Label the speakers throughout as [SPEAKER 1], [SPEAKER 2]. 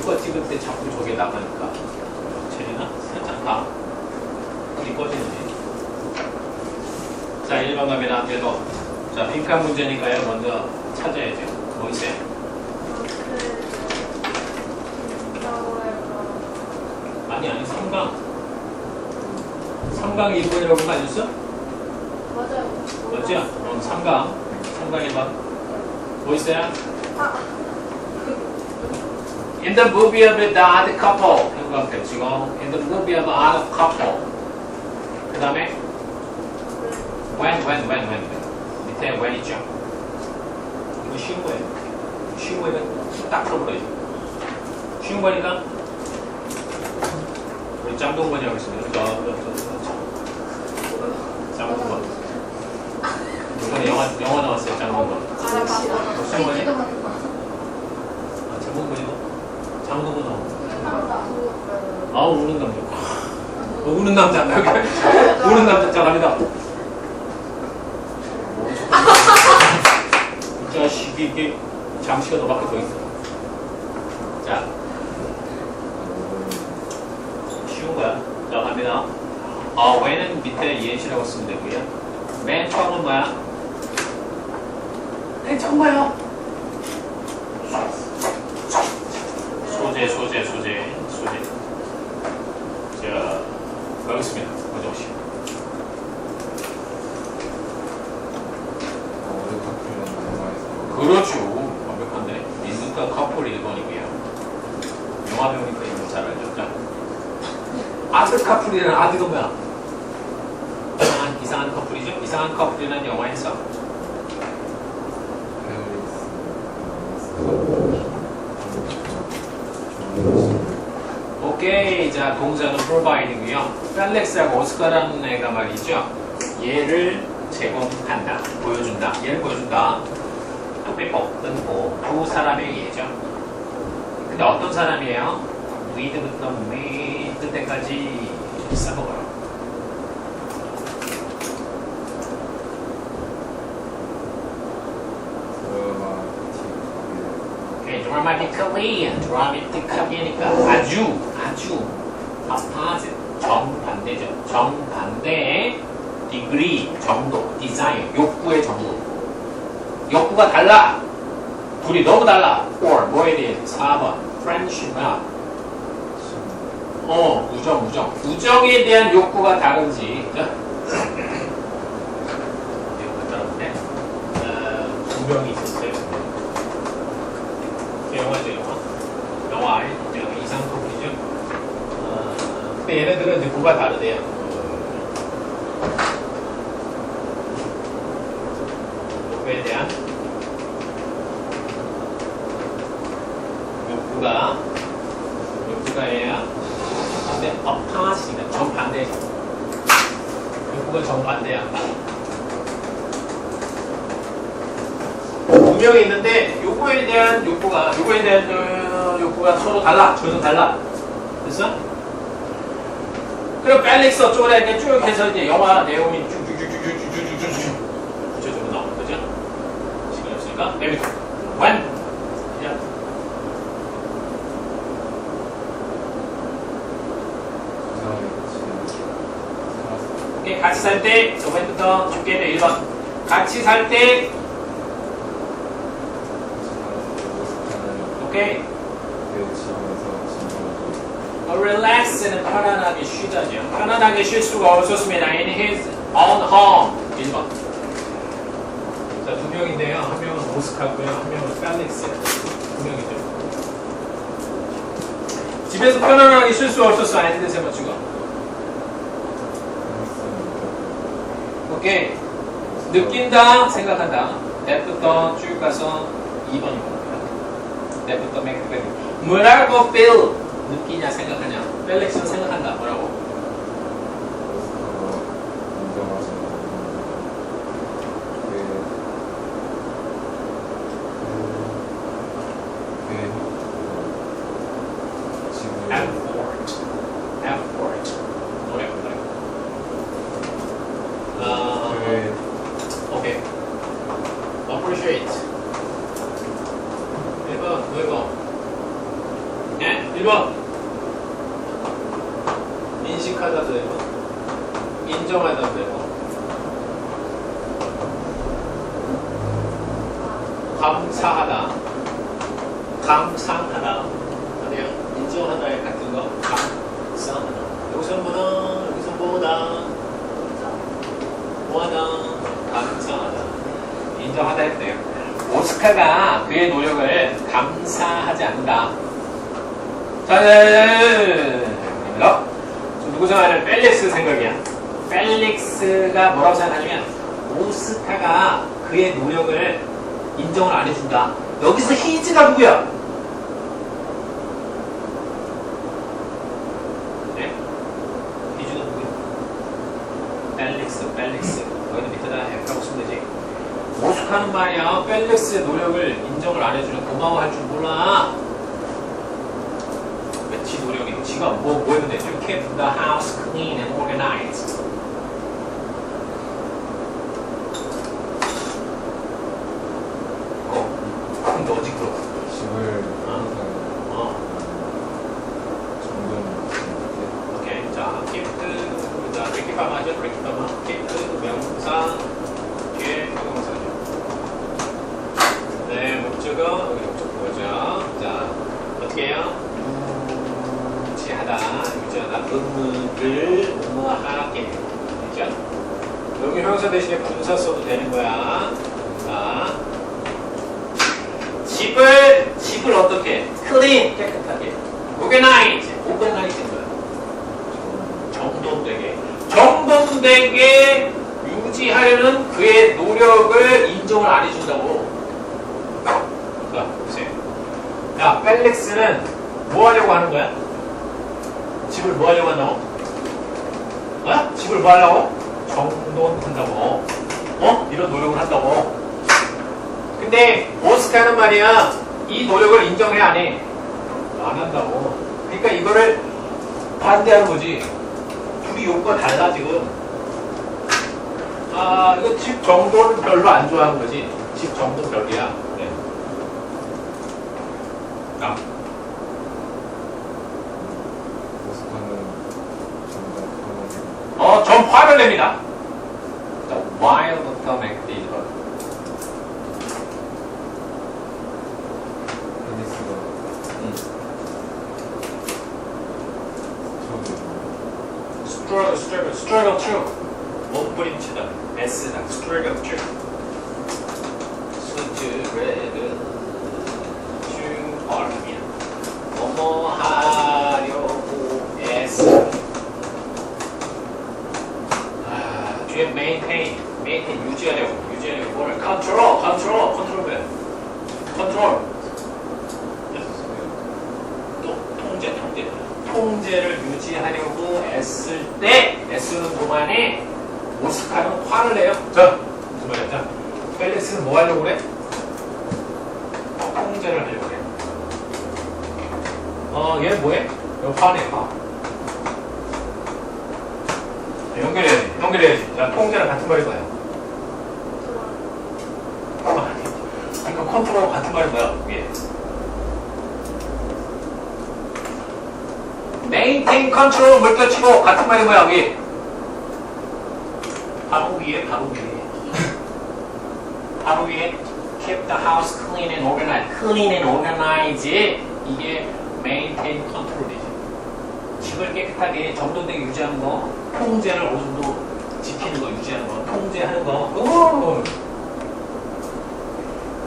[SPEAKER 1] 이거 찍을 때 자꾸 저게 나가니까. 재리나? 살짝 가. 불이 꺼지는지. 자, 1번 갑니다. 계속. 자, 빈칸 문제니까요. 먼저 찾아야죠. 뭐 있어요? 아니, 아니, 3강. 3강 1번이라고 맞았어?
[SPEAKER 2] 맞아요.
[SPEAKER 1] 맞죠? 그럼 3강. 3강 1번. 뭐 있어요? In the movie of the odd couple. 이거 펼치고. In the movie of odd couple. 그 다음에 when, when, when, when. 밑에 when 있죠? 이거 쉬운 거예요. 쉬운 거니까 딱 풀어버려야지. 쉬운 거니까 우리 저, 저, 짱동번. 이번에 영화, 영화 나왔어요.
[SPEAKER 2] 알아봤어.
[SPEAKER 1] 무슨 거지? 아, 장동건이고? 장동건 나오고. 아, 우는 남자. 어, 우는 남자. 우는 남자. 자, 갑니다. 이 자식이 이게 잠시가 너밖에 더 있어. 자. 쉬운 거야. 자, 갑니다. 어, 왜는 밑에 예시라고 쓰면 되고요. 맨 처음은 뭐야? 맨 처음 뭐야? 소재, 소재, 소재, 소재. 자, 여기 있습니다. 고정 씨. 그렇죠. 완벽한데. 미스터 커플 1번이고요. 영화 배우니까 이거 잘 알죠? 자. 아들 커플이라는 아들은 뭐야? 이상한, 이상한 커플이죠? 이상한 커플이라는 영화에서 오케이. 자, 동사는 provide이고요. 펠렉스하고 오스카라는 애가 말이죠. 얘를 제공한다. 보여준다. 얘를 보여준다. 빼고, 끊고, 두 사람의 예죠. 근데 어떤 사람이에요? 위드부터 맨 끝에까지 써먹어요. 오케이, dramatically, dramatically니까 아주, 아주 opposite, 정반대죠. 정반대의 degree, 정도, desire, 욕구의 정도. 욕구가 달라. 둘이 너무 달라. or 뭐에 대해 4번 friendship이야. 어, 우정, 우정. 우정에 대한 욕구가 다른지. 자. 이거 따라오네. 어, 있었어요. 그 영화죠, 영화. 영화 아니, 영화 이상 커플이죠. 어, 근데 얘네들은 이제 뭐가 다르대요. 욕구에 대한 욕구가 욕구가 얘야. 근데 opposite이다. 정반대. 욕구가 정반대야. 두 명이 있는데 욕구에 대한 욕구가 욕구에 대한 어, 욕구가 서로 달라. 전혀 달라. 됐어? 그럼 펠릭스 어쩌고 이렇게 쭉 해서 이제 영화 내용이 쭉쭉쭉쭉쭉쭉쭉쭉 구체적으로 나오는 거죠. 시간이 없으니까 내비둬. 완. 야. 오케이, 같이 살 때, 저번부터 줄게 돼, 1번. 같이 살 때, 오케이. 어, relax는 편안하게 쉬자죠. 편안하게 쉴 수가 없었습니다. In his own home. 1번. 자, 두 명인데요. 한 명은 오스카고요. 한 명은 펠릭스. 두 명이죠. 집에서 편안하게 쉴 수 없었어. 아닌데 세번 찍어. 오케이. 느낀다, 생각한다. that부터 쭉 가서 2번입니다. that부터 맥백. 뭐라고 feel? 느끼냐, 생각하냐. 펠릭스는 생각한다. 뭐라고? effort. effort. 노래, 노래. 어, 오케이. Appreciate. 1번, 뭐 이거? 예? 1번 인식하다도 되고 인정하다도 되고 감사하다 감상하다 어디요? 인정하다에 같은 거 감상하다 여기서 보다 여기서 보다 뭐하다 감사하다 인정하다 했대요 오스카가 그의 노력을 감사하지 않는다 자, 입니다. 누구 생각하는 펠릭스 생각이야. 펠릭스가 뭐라고 생각하냐면 오스카가 그의 노력을 인정을 안 해준다. 여기서 히즈가 누구야? 네? 히즈가 누구야? 펠릭스, 펠릭스. 여기는 밑에다 F라고 쓰면 되지. 오스카는 말이야. 펠릭스의 노력을 인정을 안 해주는 고마워할 줄 몰라. 왜지 노력이 지가 뭐, 뭐 했는데 to keep the house clean and organized. 어, 근데 어디 그러
[SPEAKER 3] 집을 항상
[SPEAKER 1] 어,
[SPEAKER 3] 정돈
[SPEAKER 1] 오케이. 자 keep 자 keep 하죠 keep 하면 keep 명사 뒤에 형용사죠 네 목적어 여기 목적 보죠 자 어떻게 해요? 유지하다, 유지하다, 의무를 의무하게. 그죠? 여기 형용사 대신에 분사 써도 되는 거야. 자, 집을, 집을 어떻게? clean, 깨끗하게. organize, organize인 거야. 정돈되게. 정돈되게 유지하려는 그의 노력을 인정을 안 해준다고. 자, 보세요. 야, 펠릭스는 뭐 하려고 하는 거야? 집을 뭐 하려고 한다고? 어? 집을 뭐 하려고? 정돈한다고. 어? 이런 노력을 한다고. 근데 오스카는 말이야, 이 노력을 인정해 안 해? 안 한다고. 그러니까 이거를 반대하는 거지. 둘이 요구가 달라 지금. 아, 이거 집 정돈은 별로 안 좋아하는 거지. 집 정돈 별이야. 네. 아,
[SPEAKER 3] 오스카는 정답
[SPEAKER 1] 어, 좀 화를 냅니다. 자, while부터 맥디.
[SPEAKER 3] 테니스가
[SPEAKER 1] 음.
[SPEAKER 3] 저기
[SPEAKER 1] struggle, struggle, struggle through. 몸부림치다. 애쓰다. struggle through. struggle through. 얼면. 뭐뭐 하려고 애쓰. 아, 뒤에 maintain, maintain 유지하려고, 유지하려고 control, control, control 뭐야? control. 또 통제, 통제. 통제를 유지하려고 애쓸 때, 애쓰는 동안에 오스카는 화를 내요. 자, 무슨 말이야? 자, 펠릭스는 뭐 하려고 그래? 통제를 하려고 그래. 어, 얘 뭐해? 여기 화내, 화. 자, 연결해야지, 연결해야지. 자, 통제랑 같은 말이 뭐야? 이거 컨트롤 같은 말이 뭐야? 위에. 메인테인 컨트롤 물결치고 같은 말이 뭐야 위에? 바로 위에 바로 위에. 바로 위에. Keep the house clean and organized. Clean and organized. 이게 메인테인 컨트롤이지. 집을 깨끗하게 정돈되게 유지하는 거 통제를 어느 정도 지키는 거 유지하는 거 통제하는 거. 그거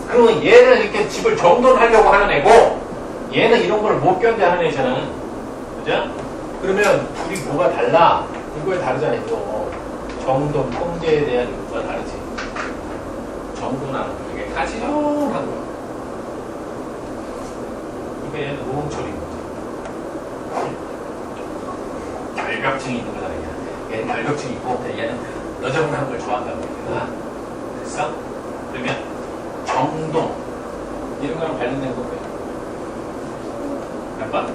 [SPEAKER 1] 그러면 얘는 이렇게 집을 정돈하려고 하는 애고 얘는 이런 걸 못 견뎌하는 애잖아 그죠? 그러면 둘이 뭐가 달라? 이거에 다르잖아, 이거. 정돈, 통제에 대한 요구가 다르지. 정돈하는 거. 이게 가지런한 거야. 이게 얘는 노홍철인 거지. 결벽증이 있는 거다, 얘는. 얘는 결벽증이 있고, 얘는 너저분한 걸 좋아한다고 얘기야. 됐어? 그러면 정돈. 이런 거랑 관련된 거 뭐야? 몇 번?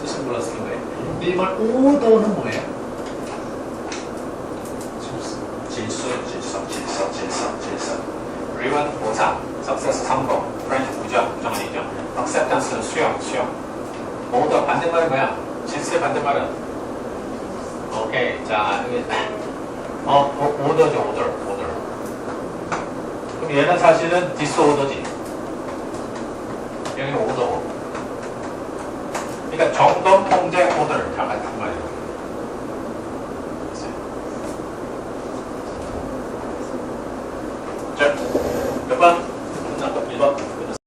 [SPEAKER 1] 뜻은 몰랐을 거예요. 1번 오도는 뭐예요? 질서, 질서, 질서, 질서, 질서. 리원 보사, 석세서 성공, 프렌치 부정, 부정언이죠. acceptance 수영 수영 오더 반대말은 뭐야? 질서의 반대말은 오케이 자 여기 어 오- 오더죠 오더 오더 얘는 사실은 디스오더지. 여기는 오더고 그러니까 정돈 통제 오더를 다 같은 말이에요